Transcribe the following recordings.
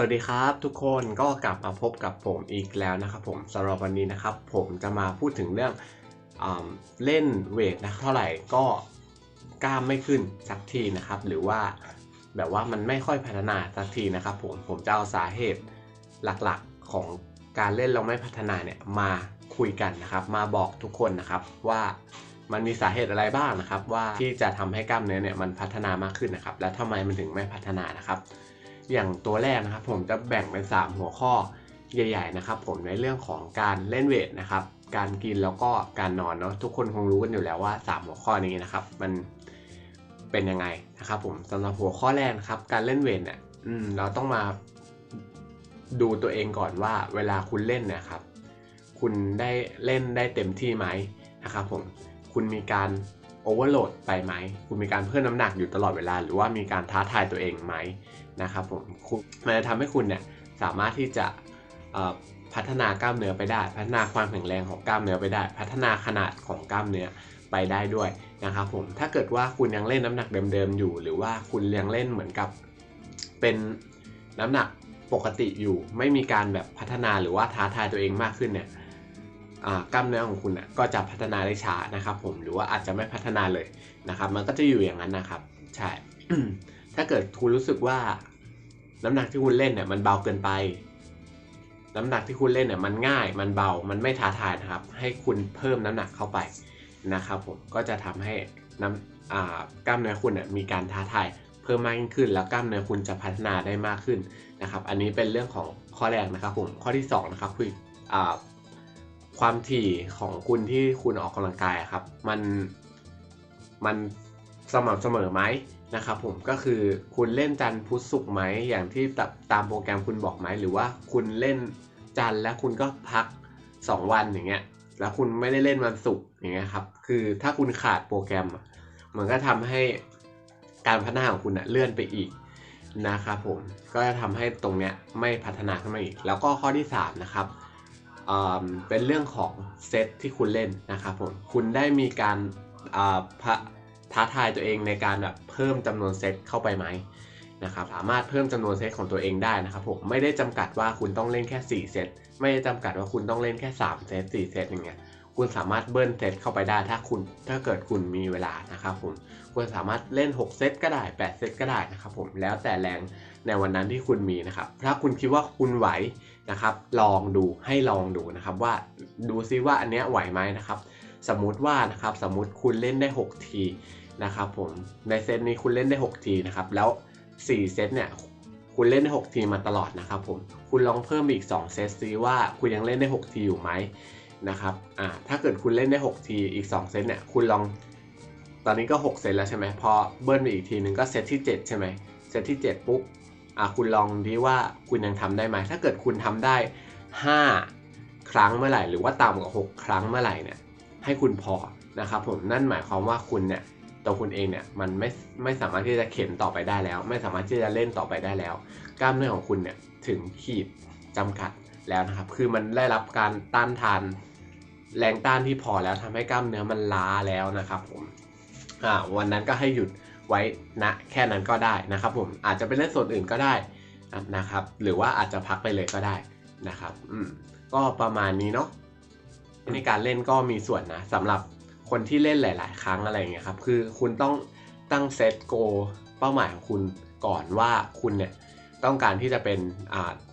สวัสดีครับทุกคนก็กลับมาพบกับผมอีกแล้วนะครับผมสำหรับวันนี้นะครับ ผมจะมาพูดถึงเรื่องอเล่นเวทนะเท่าไหร่ก็กล้ามไม่ขึ้นสักทีนะครับ หรือว่าแบบว่ามันไม่ค่อยพัฒนาสักทีนะครับ ผมผมจะเอาสาเหตุหลักๆของการเล่นเราไม่พัฒนาเนี่ยมาคุยกันนะครับ มาบอกทุกคนนะครับว่ามันมีสาเหตุอะไรบ้างนะครับ ว่าที่จะทำให้กล้ามเนื้อเนี่ยมันพัฒนามากขึ้นนะครับ และทำไมมันถึงไม่พัฒนานะครับ อย่างตัวแรกนะครับ ผมจะแบ่งเป็น 3 หัวข้อใหญ่ ๆ นะครับ ผมในเรื่องของการเล่นเวทนะครับ การกินแล้วก็การนอนเนาะทุกคนคงรู้กันอยู่แล้วว่า 3 หัวข้อนี้นะครับ มันเป็นยังไงนะครับผมสำหรับหัวข้อแรกนะครับ การเล่นเวทเนี่ยอืมเราต้องมาดูตัวเองก่อนว่า เวลาคุณเล่นเนี่ยครับ คุณได้เล่นได้เต็มที่ไหมนะครับ ผมคุณมีการ โอเวอร์โหลดไปไหม คุณมีการเพิ่มน้ำหนักอยู่ตลอดเวลา หรือว่ามีการท้าทายตัวเองไหมนะครับผมมันจะทำให้คุณเนี่ยสามารถที่จะพัฒนากล้ามเนื้อไปได้ พัฒนาความแข็งแรงของกล้ามเนื้อไปได้ พัฒนาขนาดของกล้ามเนื้อไปได้ด้วยนะครับผมถ้าเกิดว่าคุณยังเล่นน้ำหนักเดิมๆอยู่ หรือว่าคุณยังเล่นเหมือนกับเป็นน้ำหนักปกติอยู่ ไม่มีการแบบพัฒนาหรือว่าท้าทายตัวเองมากขึ้นเนี่ย กล้ามเนื้อของคุณน่ก็จะพัฒนาได้ช้านะครับ ผมหรือว่าอาจจะไม่พัฒนาเลยนะครับ มันก็จะอยู่อย่างนั้นนะครับ ใช่ ถ้าเกิดคุณรู้สึกว่า น้ำหนักที่คุณเล่นเนี่ยมันเบาเกินไป น้ำหนักที่คุณเล่นเนี่ยมันง่าย มันเบา มันไม่ท้าทายนะครับ ให้คุณเพิ่มน้ำหนักเข้าไปนะครับ ผมก็จะทำให้น้ำกล้ามเนื้อคุณเนี่ยมีการท้าทายเพิ่มมากยิ่งขึ้น แล้วกล้ามเนื้อคุณจะพัฒนาได้มากขึ้นนะครับ อันนี้เป็นเรื่องของข้อแรกนะครับ ผมข้อที่2นะครับคือ ความถี่ของคุณที่คุณออกกำลังกายครับ มันมันสม่ำเสมอไหมนะครับผมก็คือคุณเล่นจันทร์พุธศุกร์ไหมอย่างที่ตามโปรแกรมคุณบอกไหมหรือว่าคุณเล่นจันทร์แล้วคุณก็พัก 2 วันอย่างเงี้ยแล้วคุณไม่ได้เล่นวันศุกร์อย่างเงี้ยครับคือถ้าคุณขาดโปรแกรมมันก็ทำให้การพัฒนาของคุณเลื่อนไปอีกนะครับผมก็จะทำให้ตรงเนี้ยไม่พัฒนาขึ้นมาอีก แล้วก็ข้อที่3นะครับ เป็นเรื่องของเซตที่คุณเล่นนะครับผมคุณได้มีการท้าทายตัวเองในการแบบเพิ่มจำนวนเซตเข้าไปไหมนะครับสามารถเพิ่มจำนวนเซตของตัวเองได้นะครับผมไม่ได้จำกัดว่าคุณต้องเล่นแค่ 4 เซตไม่ได้จำกัดว่าคุณต้องเล่นแค่ 3 เซต4เซตอย่างเงี้ยคุณสามารถเบิ้ลเซตเข้าไปได้ถ้าคุณถ้าเกิดคุณมีเวลานะครับผมคุณสามารถเล่น 6 เซตก็ได้ 8 เซตก็ได้นะครับผมแล้วแต่แรง ในวันนั้นที่คุณมีนะครับ ถ้าคุณคิดว่าคุณไหวนะครับ ลองดูให้ลองดูนะครับ ว่าดูซิว่าอันเนี้ยไหวไหมนะครับ สมมุติว่านะครับสมมุติคุณเล่นได้ 6 ทีนะครับผมในเซตนี้คุณเล่นได้ 6 ทีนะครับ แล้ว 4 เซตเนี่ยคุณเล่นได้ 6 ทีมาตลอดนะครับผมคุณลองเพิ่มอีก 2 เซตซิว่าคุณยังเล่นได้ 6 ทีอยู่ไหมนะครับอ่าถ้าเกิดคุณเล่นได้ 6 ทีอีก 2 เซตเนี่ยคุณลองตอนนี้ก็ 6 เซตแล้วใช่ไหมพอเบิ้ลไปอีกทีหนึ่งก็เซตที่ 7 ใช่ไหมเซตที่ 7 ปุ๊บ คุณลองดีว่าคุณยังทำได้ไหม ถ้าเกิดคุณทำได้ 5 ครั้งเมื่อไหร่ หรือว่าต่ำกว่า 6 ครั้งเมื่อไหร่เนี่ยให้คุณพอนะครับผมนั่นหมายความว่าคุณเนี่ยตัวคุณเองเนี่ยมันไม่ไม่สามารถที่จะเข็นต่อไปได้แล้ว ไม่สามารถที่จะเล่นต่อไปได้แล้ว กล้ามเนื้อของคุณเนี่ยถึงขีดจำกัดแล้วนะครับ คือมันได้รับการต้านทานแรงต้านที่พอแล้วทำให้กล้ามเนื้อมันล้าแล้วนะครับผมอ่าวันนั้นก็ให้หยุด ไว้นะแค่นั้นก็ได้นะครับผมอาจจะไปเล่นส่วนอื่นก็ได้นะครับ หรือว่าอาจจะพักไปเลยก็ได้นะครับอืมก็ประมาณนี้เนาะในการเล่นก็มีส่วนนะสำหรับคนที่เล่นหลาย ๆ ครั้งอะไรอย่างเงี้ยครับคือคุณต้องตั้งเซตโกเป้าหมายของคุณก่อนว่าคุณเนี่ยต้องการที่จะเป็น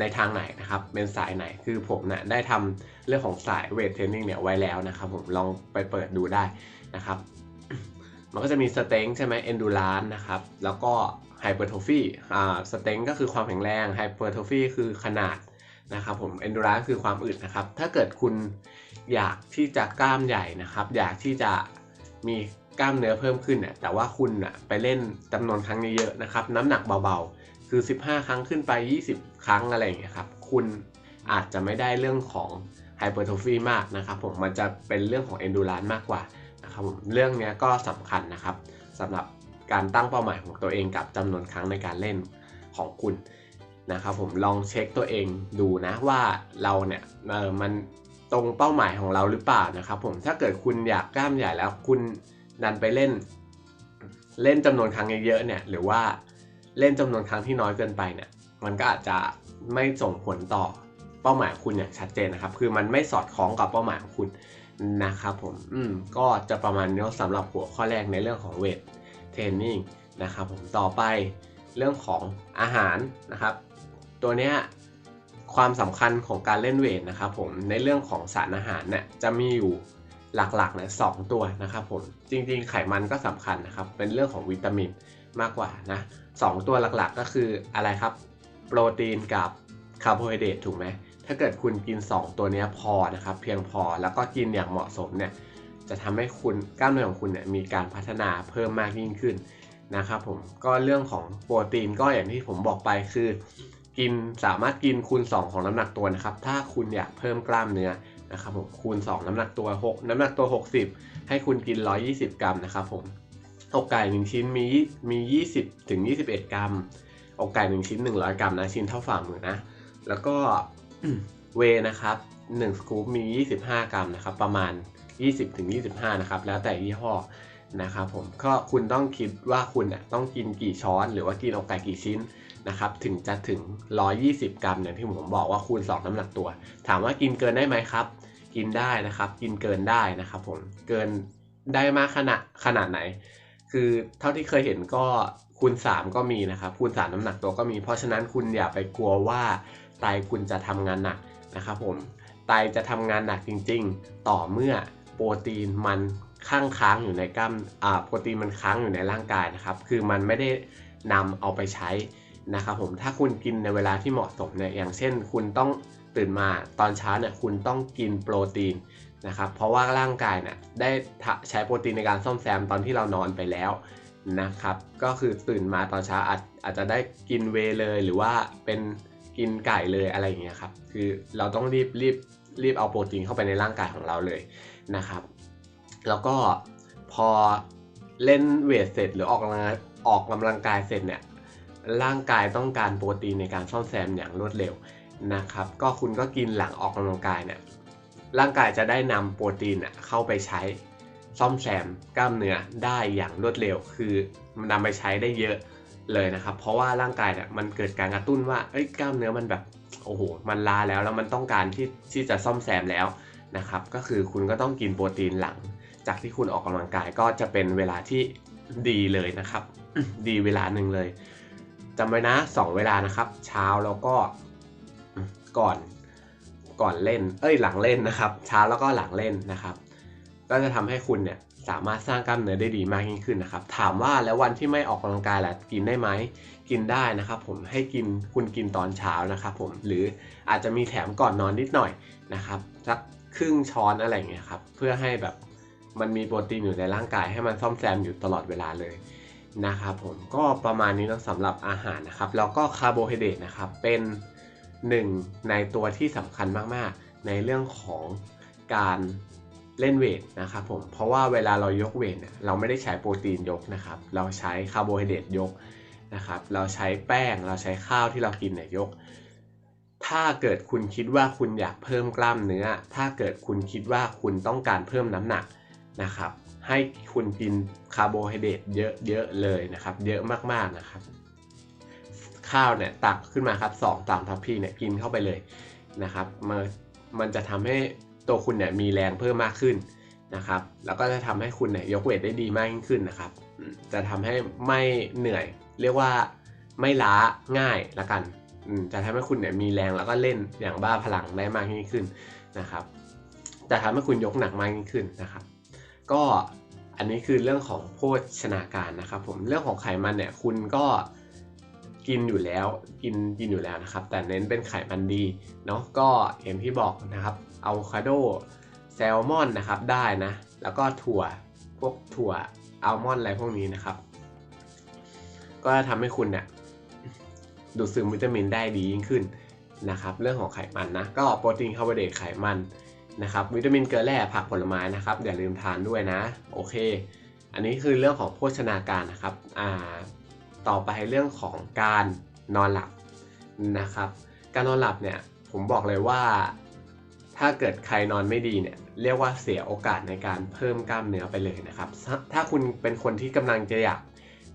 ในทางไหนนะครับ เป็นสายไหนคือผมเนี่ยได้ทำเรื่องของสายเวทเทรนนิ่งเนี่ยไว้แล้วนะครับ ผมลองไปเปิดดูได้นะครับ มันก็จะมีสเต็งใช่ไหมเอนดูรานนะครับ แล้วก็ไฮเปอร์โทฟีอ่าสเต็งก็คือความแข็งแรงไฮเปอร์โทฟีคือขนาดนะครับผมเอนดูรานคือความอึดนะครับ ถ้าเกิดคุณอยากที่จะกล้ามใหญ่นะครับ อยากที่จะมีกล้ามเนื้อเพิ่มขึ้นเนี่ยแต่ว่าคุณอะไปเล่นจำนวนครั้งเยอะๆนะครับ น้ำหนักเบาๆ คือ 15 ครั้งขึ้นไป 20 ครั้งอะไรอย่างเงี้ยครับ คุณอาจจะไม่ได้เรื่องของไฮเปอร์โทฟีมากนะครับผมมันจะเป็นเรื่องของเอนดูรานมากกว่า นะครับผมเรื่องนี้ก็สำคัญนะครับสำหรับการตั้งเป้าหมายของตัวเองกับจำนวนครั้งในการเล่นของคุณนะครับผมลองเช็คตัวเองดูนะว่าเราเนี่ยเออมันตรงเป้าหมายของเราหรือเปล่านะครับ ผมถ้าเกิดคุณอยากกล้ามใหญ่แล้วคุณดันไปเล่น เล่นจำนวนครั้งเยอะๆเนี่ย หรือว่าเล่นจำนวนครั้งที่น้อยเกินไปเนี่ย มันก็อาจจะไม่ส่งผลต่อเป้าหมายคุณอย่างชัดเจนนะครับ คือมันไม่สอดคล้องกับเป้าหมายของคุณ นะครับผมอืมก็จะประมาณนี้สำหรับหัวข้อแรกในเรื่องของเวทเทรนนิ่งนะครับผมต่อไปเรื่องของอาหารนะครับ ตัวเนี้ยความสำคัญของการเล่นเวทนะครับผมในเรื่องของสารอาหารเนี่ยจะมีอยู่หลักๆเนี่ยสองตัวนะครับผมจริงๆ ไขมันก็สำคัญนะครับ เป็นเรื่องของวิตามินมากกว่านะสองตัวหลักๆก็คืออะไรครับ โปรตีนกับคาร์โบไฮเดรตถูกไหม ถ้าเกิดคุณกิน 2 ตัวนี้พอนะครับ เพียงพอแล้วก็กินอย่างเหมาะสมเนี่ยจะทำให้คุณกล้ามเนื้อของคุณเนี่ยมีการพัฒนาเพิ่มมากยิ่งขึ้นนะครับผมก็เรื่องของโปรตีนก็อย่างที่ผมบอกไปคือ กินสามารถกินคูณ 2 ของน้ำหนักตัวนะครับ ถ้าคุณอยากเพิ่มกล้ามเนื้อนะครับผมคูณ 2 น้ำหนักตัว 6 น้ำหนักตัว 60 ให้คุณกิน 120 กรัมนะครับผมอกไก่1ชิ้นมีมี 20ถึง21 กรัมอกไก่1ชิ้น 100 กรัมนะชิ้นเท่าฝ่ามือนะแล้วก็ เวนะครับ1สกู๊ปมี 25 กรัมนะครับ ประมาณ 20ถึง25 นะครับ แล้วแต่ยี่ห้อนะครับผมก็คุณต้องคิดว่าคุณต้องกินกี่ช้อน หรือว่ากินอกไก่กี่ชิ้นนะครับ ถึงจะถึง 120 กรัมอย่างที่ผมบอกว่าคูณ 2 น้ำหนักตัว ถามว่ากินเกินได้ไหมครับ กินได้นะครับ กินเกินได้นะครับผมเกินได้มากขนาดขนาดไหน คือเท่าที่เคยเห็นก็คูณ 3 ก็มีนะครับคูณ 3 น้ำหนักตัวก็มีเพราะฉะนั้นคุณอย่าไปกลัวว่า ไตคุณจะทำงานหนักนะครับผมไตจะทำงานหนักจริง ๆ ต่อเมื่อโปรตีนมันค้างค้างอยู่ในกล้ามอ่าโปรตีนมันค้างอยู่ในร่างกายนะครับ คือมันไม่ได้นำเอาไปใช้นะครับผมถ้าคุณกินในเวลาที่เหมาะสมเนี่ยอย่างเช่น คุณต้องตื่นมาตอนเช้าเนี่ยคุณต้องกินโปรตีนนะครับเพราะว่าร่างกายเนี่ยได้ใช้โปรตีนในการซ่อมแซมตอนที่เรานอนไปแล้วนะครับ ก็คือตื่นมาตอนเช้าอาจอาจจะได้กินเวเลยหรือว่าเป็น กินไก่เลยอะไรอย่างเงี้ยครับคือเราต้องรีบรีบรีบเอาโปรตีนเข้าไปในร่างกายของเราเลยนะครับ แล้วก็พอเล่นเวทเสร็จหรือออกกำลังออกกำลังกายเสร็จเนี่ยร่างกายต้องการโปรตีนในการซ่อมแซมอย่างรวดเร็วนะครับ ก็คุณก็กินหลังออกกำลังกายเนี่ยร่างกายจะได้นำโปรตีนเข้าไปใช้ซ่อมแซมกล้ามเนื้อได้อย่างรวดเร็ว คือมันนำไปใช้ได้เยอะ เลยนะครับ เพราะว่าร่างกายเนี่ยมันเกิดการกระตุ้นว่าเอ้ยกล้ามเนื้อมันแบบโอ้โหมันลาแล้วแล้วมันต้องการที่ที่จะซ่อมแซมแล้วนะครับก็คือคุณก็ต้องกินโปรตีนหลัง จากที่คุณออกกำลังกายก็จะเป็นเวลาที่ดีเลยนะครับ ดีเวลาหนึ่งเลยจำไว้นะสองเวลานะครับ เช้าแล้วก็ก่อนก่อนเล่น เอ้ยหลังเล่นนะครับ เช้าแล้วก็หลังเล่นนะครับ ก็จะทำให้คุณเนี่ย สามารถสร้างกล้ามเนื้อได้ดีมากยิ่งขึ้นนะครับ ถามว่าแล้ววันที่ไม่ออกกำลังกายล่ะกินได้ไหมกินได้นะครับ ผมให้กินคุณกินตอนเช้านะครับผมหรืออาจจะมีแถมก่อนนอนนิดหน่อยนะครับสักครึ่งช้อนอะไรอย่างเงี้ยครับเพื่อให้แบบมันมีโปรตีนอยู่ในร่างกายให้มันซ่อมแซมอยู่ตลอดเวลาเลยนะครับผมก็ประมาณนี้นะสำหรับอาหารนะครับแล้วก็คาร์โบไฮเดรตนะครับเป็นหนึ่งในตัวที่สำคัญมากๆ ในเรื่องของการ เล่นเวทนะครับผม เพราะว่าเวลาเรายกเวทเนี่ยเราไม่ได้ใช้โปรตีนยกนะครับ เราใช้คาร์โบไฮเดรตยกนะครับ เราใช้แป้ง เราใช้ข้าวที่เรากินเนี่ยยก ถ้าเกิดคุณคิดว่าคุณอยากเพิ่มกล้ามเนื้อ ถ้าเกิดคุณคิดว่าคุณต้องการเพิ่มน้ำหนักนะครับ ให้คุณกินคาร์โบไฮเดรตเยอะๆเลยนะครับ เยอะมากๆนะครับ ข้าวเนี่ยตักขึ้นมาครับสองตามทัพพีเนี่ยกินเข้าไปเลยนะครับมันมันจะทำให้ ตัวคุณเนี่ยมีแรงเพิ่มมากขึ้นนะครับ แล้วก็จะทำให้คุณเนี่ยยกเวทได้ดีมากยิ่งขึ้นนะครับ จะทำให้ไม่เหนื่อย เรียกว่าไม่ล้าง่ายละกัน จะทำให้คุณเนี่ยมีแรงแล้วก็เล่นอย่างบ้าพลังได้มากยิ่งขึ้นนะครับ จะทำให้คุณยกหนักมากยิ่งขึ้นนะครับ ก็อันนี้คือเรื่องของโภชนาการนะครับผม เรื่องของไขมันเนี่ยคุณก็ กินอยู่แล้วกินกินอยู่แล้วนะครับ แต่เน้นเป็นไขมันดีเนาะก็อย่างที่บอกนะครับอะโวคาโดแซลมอนนะครับได้นะ แล้วก็ถั่วพวกถั่วอัลมอนด์อะไรพวกนี้นะครับ ก็จะทำให้คุณเนี่ยดูดซึมวิตามินได้ดียิ่งขึ้นนะครับ เรื่องของไขมันนะ ก็โปรตีนคาร์โบไฮเดรตไขมันนะครับ วิตามินเกลือแร่ผักผลไม้นะครับ อย่าลืมทานด้วยนะ โอเค อันนี้คือเรื่องของโภชนาการนะครับ อ่า ต่อไปเรื่องของการนอนหลับนะครับ การนอนหลับเนี่ยผมบอกเลยว่า ถ้าเกิดใครนอนไม่ดีเนี่ยเรียกว่าเสียโอกาสในการเพิ่มกล้ามเนื้อไปเลยนะครับ ถ้าคุณเป็นคนที่กำลังจะอยาก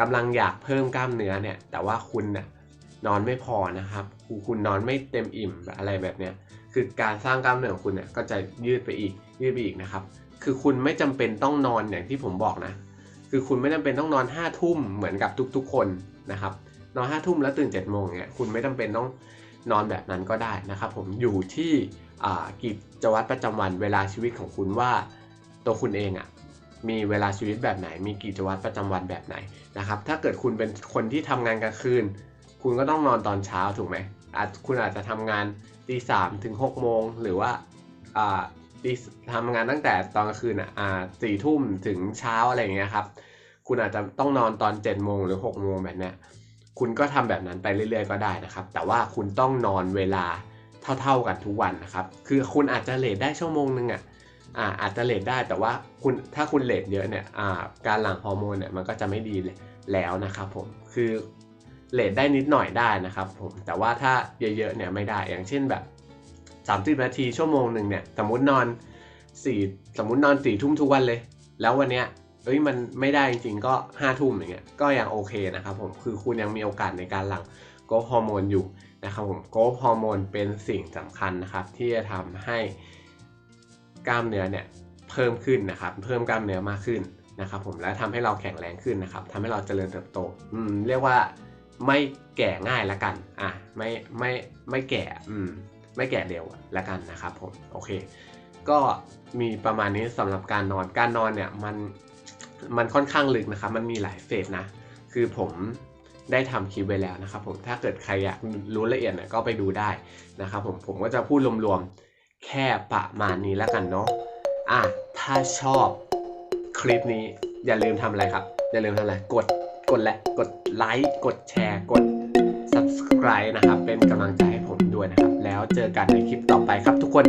กำลังอยากเพิ่มกล้ามเนื้อเนี่ย แต่ว่าคุณเนี่ยนอนไม่พอนะครับคุณคุณนอนไม่เต็มอิ่มอะไรแบบเนี้ยคือการสร้างกล้ามเนื้อของคุณเนี่ยก็จะยืดไปอีกยืดไปอีกนะครับ คือคุณไม่จำเป็นต้องนอนอย่างที่ผมบอกนะ คือคุณไม่จำเป็นต้องนอนห้าทุ่มเหมือนกับทุก ๆ คนนะครับ นอนห้าทุ่มแล้วตื่นเจ็ดโมงเนี่ยคุณไม่จำเป็นต้องนอนแบบนั้นก็ได้นะครับ ผมอยู่ที่กิจวัตรประจำวันเวลาชีวิตของคุณว่าตัวคุณเองอะ่ะมีเวลาชีวิตแบบไหน มีกิจวัตรประจำวันแบบไหนนะครับ ถ้าเกิดคุณเป็นคนที่ทำงานกลางคืน คุณก็ต้องนอนตอนเช้าถูกไหมอาจคุณอาจจะทำงานตีสามถึงหกโมงหรือว่า อ่าทำงานตั้งแต่ตอนกลางคืนอะสี่ทุ่มถึงเช้าอะไรอย่างเงี้ยครับ คุณอาจจะต้องนอนตอน7จ็ดโมงหรือ6กโมงแบบเนี้ยคุณก็ทำแบบนั้นไปเรื่อย ๆ ก็ได้นะครับ แต่ว่าคุณต้องนอนเวลาเท่า ๆกันทุกวันนะครับ คือคุณอาจจะเลทได้ชั่วโมงนึงอะอ่าอาจจะเลทได้แต่ว่าคุณถ้าคุณเลทเยอะเนี่ยอ่าการหลั่งฮอร์โมนเนี่ยมันก็จะไม่ดีแล้วนะครับผมคือเลทได้นิดหน่อยได้นะครับผมแต่ว่าถ้าเยอะๆเนี่ยไม่ได้อย่างเช่นแบบ 30 นาทีชั่วโมงหนึ่งเนี่ย สมมุตินอน4สมมุตินอนสี่ทุ่มทุกวันเลย แล้ววันเนี้ยเอ้ยมันไม่ได้จริงๆก็ห้าทุ่มอย่างเงี้ยก็ยังโอเคนะครับผมคือคุณยังมีโอกาสในการหลั่งโกรทฮอร์โมนอยู่นะครับผมโกรทฮอร์โมนเป็นสิ่งสำคัญนะครับ ที่จะทำให้กล้ามเนื้อเนี่ยเพิ่มขึ้นนะครับ เพิ่มกล้ามเนื้อมากขึ้นนะครับผมและทำให้เราแข็งแรงขึ้นนะครับทำให้เราเจริญเติบโตอืมเรียกว่าไม่แก่ง่ายละกันอะไม่ไม่ไม่แก่อืม ไม่แก่เร็วละกันนะครับผมโอเค ก็มีประมาณนี้สำหรับการนอนการนอนเนี่ยมันมันค่อนข้างลึกนะครับ มันมีหลายเฟสนะ คือผมได้ทำคลิปไว้แล้วนะครับผมถ้าเกิดใครอยากรู้ละเอียดเนี่ยก็ไปดูได้นะครับผมผมก็จะพูดรวมๆแค่ประมาณนี้แล้วกันเนาะอะถ้าชอบคลิปนี้อย่าลืมทำอะไรครับ อย่าลืมทำอะไร กดกดและกดไลค์กดแชร์กด subscribe นะครับ เป็นกำลังใจให้ผมด้วยนะครับ แล้วเจอกันในคลิปต่อไปครับทุกคน